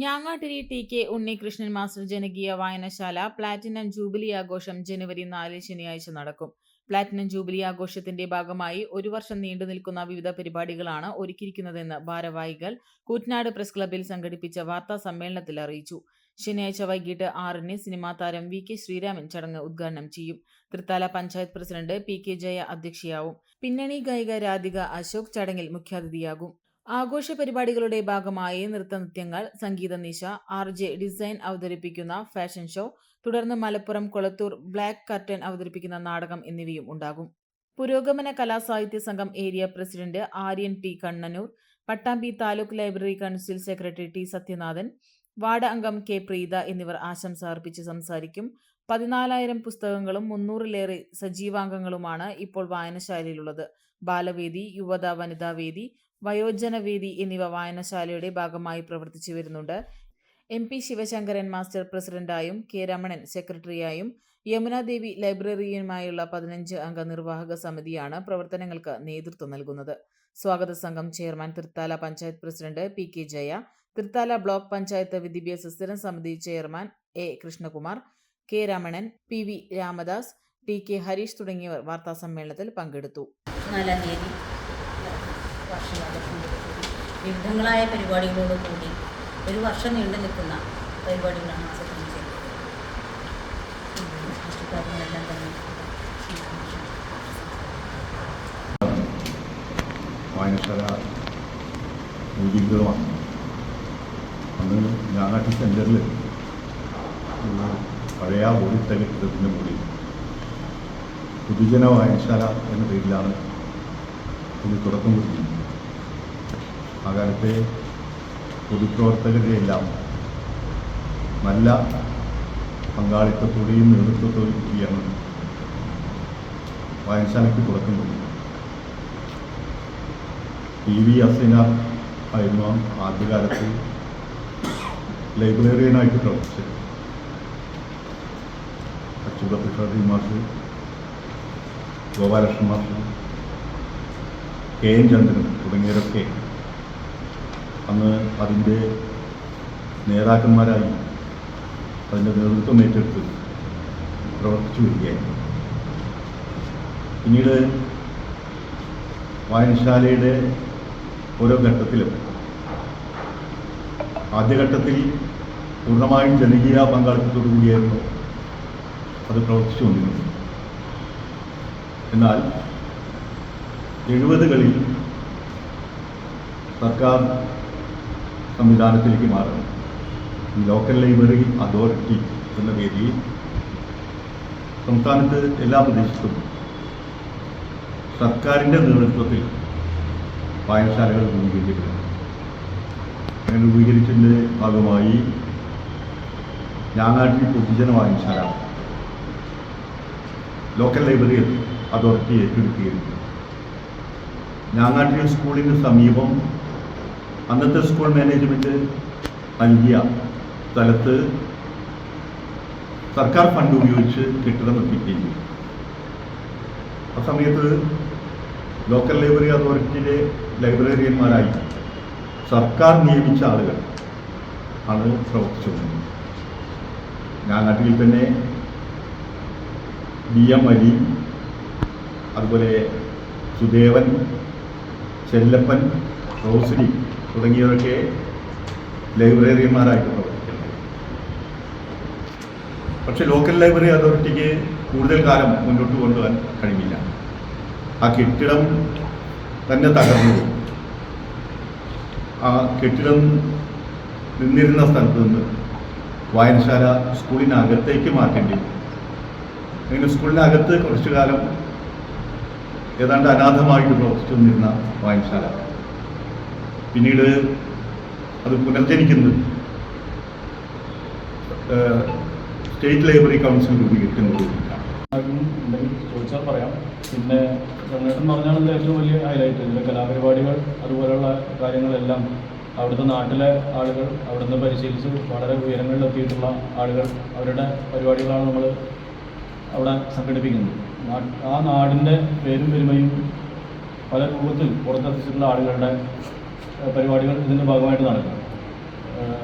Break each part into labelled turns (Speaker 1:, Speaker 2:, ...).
Speaker 1: Njangattiri T K Unnikrishnan master ജനകീയ വായനശാല platinum jubilee ആഘോഷം ജനുവരി നാല് ശനിയാഴ്ച നടക്കും. പ്ലാറ്റിനം ജൂബിലി ആഘോഷത്തിന്റെ ഭാഗമായി ഒരു വർഷം നീണ്ടു നിൽക്കുന്ന വിവിധ പരിപാടികളാണ് ഒരുക്കിയിരിക്കുന്നതെന്ന് ഭാരവാഹികൾ കൂറ്റനാട് പ്രസ് ക്ലബിൽ സംഘടിപ്പിച്ച വാർത്താ സമ്മേളനത്തിൽ അറിയിച്ചു. ശനിയാഴ്ച വൈകിട്ട് ആറിന് സിനിമാ താരം വി കെ ശ്രീരാമൻ ചടങ്ങ് ഉദ്ഘാടനം ചെയ്യും. Thrithala panchayat president P K Jaya അധ്യക്ഷയാവും. പിന്നണി ഗായിക രാധിക അശോക് ചടങ്ങിൽ മുഖ്യാതിഥിയാകും. ആഘോഷ പരിപാടികളുടെ ഭാഗമായി നൃത്തനൃത്യങ്ങൾ സംഗീത നിശ ആർ ജെ ഡിസൈൻ അവതരിപ്പിക്കുന്ന ഫാഷൻ ഷോ തുടർന്ന് മലപ്പുറം കൊളത്തൂർ ബ്ലാക്ക് കർട്ടൻ അവതരിപ്പിക്കുന്ന നാടകം എന്നിവയും ഉണ്ടാകും. പുരോഗമന കലാസാഹിത്യ സംഘം area president Aryan T Kannanur Pattambi taluk library council secretary T Sathyanathan ward അംഗം കെ പ്രീത എന്നിവർ ആശംസ അർപ്പിച്ച് സംസാരിക്കും. പതിനാലായിരം പുസ്തകങ്ങളും മുന്നൂറിലേറെ സജീവാംഗങ്ങളുമാണ് ഇപ്പോൾ വായനശാലയിലുള്ളത്. ബാലവേദി യുവത വനിതാ വേദി വയോജനവേദി എന്നിവ വായനശാലയുടെ ഭാഗമായി പ്രവർത്തിച്ചു വരുന്നുണ്ട്. എം പി ശിവശങ്കരൻ മാസ്റ്റർ പ്രസിഡന്റായും കെ രമണൻ സെക്രട്ടറിയായും യമുനാദേവി ലൈബ്രറിയുമായുള്ള പതിനഞ്ച് അംഗ നിർവാഹക സമിതിയാണ് പ്രവർത്തനങ്ങൾക്ക് നേതൃത്വം നൽകുന്നത്. സ്വാഗത സംഘം chairman Thrithala panchayat president P K Jaya Thrithala block panchayat വിദ്യാഭ്യാസ സ്ഥിരം സമിതി chairman A Krishnakumar K Ramanan P V Ramadas T K Harish തുടങ്ങിയവർ വാർത്താസമ്മേളനത്തിൽ പങ്കെടുത്തു.
Speaker 2: നാലാം തീയതി വർഷാഘോഷം വിവിധങ്ങളായ പരിപാടികളോട് കൂടി ഒരു വർഷം നീണ്ടു നിൽക്കുന്ന പരിപാടികളാണ് ആസൂത്രണം ചെയ്തത്
Speaker 3: അന്ന് ഞാനാട്ടി സെന്ററിൽ പഴയ കെട്ടിടത്തിന്റെ മുകളിൽ പൊതുജന വായനശാല എന്ന പേരിലാണ് ഇത് തുടക്കം കുറിക്കുന്നത്. ആ കാലത്തെ പൊതുപ്രവർത്തകരുടെ എല്ലാം നല്ല പങ്കാളിത്തത്തോടെയും നേതൃത്വത്തോടെയും കൂടിയാണ് വായനശാലയ്ക്ക് തുടക്കം കൊടുക്കുന്നത് ടി വി അസൈനാർ ആയിരുന്നു ആദ്യകാലത്ത് ലൈബ്രറിയനായിട്ട് പ്രവർത്തിച്ചത്. അച്യുതപ്രസാദി മാഷ് ഗോപാലകൃഷ്ണൻ മാഷ് കെ എൻ ചന്ദ്രൻ തുടങ്ങിയവരൊക്കെ അന്ന് അതിന്റെ നേതാക്കന്മാരായി അതിന്റെ നേതൃത്വം ഏറ്റെടുത്ത് പ്രവർത്തിച്ചു വരികയായിരുന്നു. പിന്നീട് വായനശാലയുടെ ഓരോ ഘട്ടത്തിലും ആദ്യഘട്ടത്തിൽ പൂർണമായും ജനകീയ പങ്കാളിത്തത്തോടു കൂടിയായിരുന്നു അത് പ്രവർത്തിച്ചുകൊണ്ടിരുന്നത് എന്നാൽ എഴുപതുകളിൽ സർക്കാർ സംവിധാനത്തിലേക്ക് മാറണം ഈ ലോക്കൽ ലൈബ്രറി അതോറിറ്റി എന്ന പേരിൽ സംസ്ഥാനത്ത് എല്ലാ പ്രദേശത്തും സർക്കാരിന്റെ നേതൃത്വത്തിൽ വായനശാലകൾ രൂപീകരിക്കപ്പെടുന്നു. അങ്ങനെ രൂപീകരിച്ചതിന്റെ ഭാഗമായി ഞാങ്ങാട്ടി പൊതുജന വായനശാല ലോക്കൽ ലൈബ്രറി അതോറിറ്റി ഏറ്റെടുക്കുകയായിരുന്നു. ഞാങ്ങാട്ടിൽ സ്കൂളിന് സമീപം അന്നത്തെ സ്കൂൾ മാനേജ്മെന്റ് നൽകിയ സ്ഥലത്ത് സർക്കാർ ഫണ്ട് ഉപയോഗിച്ച് കെട്ടിടം നിർമ്മിക്കുകയും ചെയ്തു. ആ സമയത്ത് ലോക്കൽ ലൈബ്രറി അതോറിറ്റിയിലെ ലൈബ്രറിയന്മാരായി സർക്കാർ നിയമിച്ച ആളുകൾ ആണ് പ്രവർത്തിച്ചുകൊണ്ടിരുന്നത് ഞാൻ നാട്ടിൽ തന്നെ ബി എം അലി അതുപോലെ സുദേവൻ ചെല്ലപ്പൻ റോസിനി തുടങ്ങിയവരൊക്കെ ലൈബ്രറിയന്മാരായിട്ട് പക്ഷെ ലോക്കൽ ലൈബ്രറി അതോറിറ്റിക്ക് കൂടുതൽ കാലം മുന്നോട്ട് കൊണ്ടുപോകാൻ കഴിഞ്ഞില്ല. ആ കെട്ടിടം തന്നെ തകർന്നു. ആ കെട്ടിടം നിന്നിരുന്ന സ്ഥലത്ത് നിന്ന് വായനശാല സ്കൂളിനകത്തേക്ക് മാറ്റേണ്ടി. അങ്ങനെ സ്കൂളിനകത്ത് കുറച്ചു കാലം ഏതാണ്ട് അനാഥമായിട്ട് പ്രവർത്തിച്ചു നിന്നിരുന്ന വായനശാല. പിന്നീട് അത് പുനർജനിക്കുന്നത് സ്റ്റേറ്റ് ലൈബ്രറി കൗൺസിൽ
Speaker 4: രൂപീകരിക്കുന്നത് ചോദിച്ചാൽ പറയാം. പിന്നെ ഗംഗേട്ടൻ പറഞ്ഞാണ് ഏറ്റവും വലിയ ഹൈലൈറ്റ് ഇതിലെ കലാപരിപാടികൾ അതുപോലെയുള്ള കാര്യങ്ങളെല്ലാം അവിടുത്തെ നാട്ടിലെ ആളുകൾ അവിടുന്ന് പരിശീലിച്ച് വളരെ ഉയരങ്ങളിലെത്തിയിട്ടുള്ള ആളുകൾ അവരുടെ പരിപാടികളാണ് നമ്മൾ അവിടെ സംഘടിപ്പിക്കുന്നത്. ആ നാടിന്റെ പേരും പെരുമയും പല രൂപത്തിൽ പുറത്തെത്തിച്ചിട്ടുള്ള ആളുകളുടെ പരിപാടികൾ ഇതിന്റെ ഭാഗമായിട്ട് നടക്കും.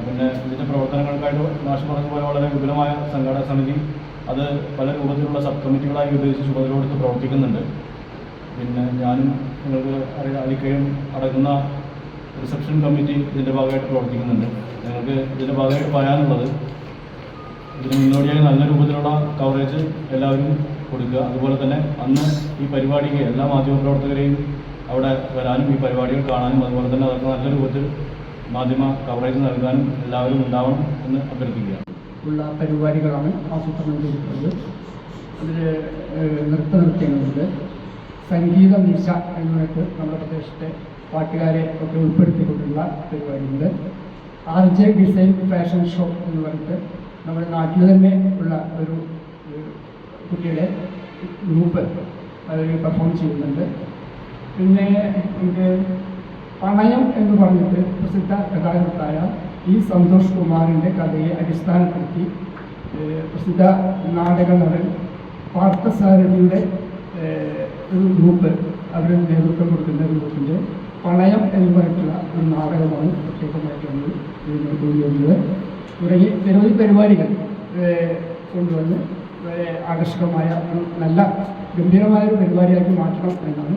Speaker 4: പിന്നെ ഇതിന്റെ പ്രവർത്തനങ്ങൾക്കായിട്ട് നാഷ് പറഞ്ഞ പോലെ വളരെ വിപുലമായ സംഘാടക സമിതി അത് പല രൂപത്തിലുള്ള സബ് കമ്മിറ്റികളായി വിഭജിച്ച് ചുമതല കൊടുത്ത് പ്രവർത്തിക്കുന്നുണ്ട്. പിന്നെ ഞാനും നിങ്ങൾക്ക് അറിയാം അലിക്കയും അടങ്ങുന്ന റിസപ്ഷൻ കമ്മിറ്റി ഇതിന്റെ ഭാഗമായിട്ട് പ്രവർത്തിക്കുന്നുണ്ട്. ഞങ്ങൾക്ക് ഇതിന്റെ ഭാഗമായിട്ട് പറയാനുള്ളത് ഇതിന് മുന്നോടിയായി നല്ല രൂപത്തിലുള്ള കവറേജ് എല്ലാവരും കൊടുക്കുക. അതുപോലെ തന്നെ അന്ന് ഈ പരിപാടിക്ക് എല്ലാ മാധ്യമപ്രവർത്തകരെയും അവിടെ വരാനും ഈ പരിപാടികൾ കാണാനും അതുപോലെ തന്നെ അവർക്ക് നല്ല രൂപത്തിൽ മാധ്യമ കവറേജ് നൽകാനും എല്ലാവരും ഉണ്ടാവണം എന്ന് അഭ്യർത്ഥിക്കുകയാണ്.
Speaker 5: ഉള്ള പരിപാടികളാണ് ആസൂത്രണം ചെയ്തിട്ടുള്ളത്. അതിൽ നൃത്ത നൃത്യങ്ങളുണ്ട്. സംഗീത നിശ എന്ന് നമ്മുടെ പ്രദേശത്തെ പാട്ടുകാരെ ഒക്കെ ഉൾപ്പെടുത്തിക്കൊണ്ടുള്ള പരിപാടിയുണ്ട്. R J design fashion show എന്ന് പറഞ്ഞിട്ട് നമ്മുടെ നാട്ടിൽ തന്നെ ഉള്ള ഒരു കുട്ടിയുടെ ഗ്രൂപ്പ് അവർ പെർഫോം ചെയ്യുന്നുണ്ട്. പിന്നെ ഇത് പണയം എന്ന് പറഞ്ഞിട്ട് പ്രസിദ്ധ കഥാകൃത്തായ ഈ സന്തോഷ് കുമാറിന്റെ കഥയെ അടിസ്ഥാനപ്പെടുത്തി പ്രസിദ്ധ നാടക നടൻ പാർത്ഥസാരഥിയുടെ ഒരു ഗ്രൂപ്പ് അവർ നേതൃത്വം കൊടുക്കുന്ന ഗ്രൂപ്പിന്റെ പണയം എന്ന് പറഞ്ഞിട്ടുള്ള ഒരു നാടകമാണ് പ്രത്യേകമായിട്ട് നമ്മൾ തുടങ്ങി നിരവധി പരിപാടികൾ കൊണ്ടുവന്ന് ആകർഷകമായ ഒരു നല്ല ഗംഭീരമായ ഒരു പരിപാടിയാക്കി മാറ്റണം എന്നാണ്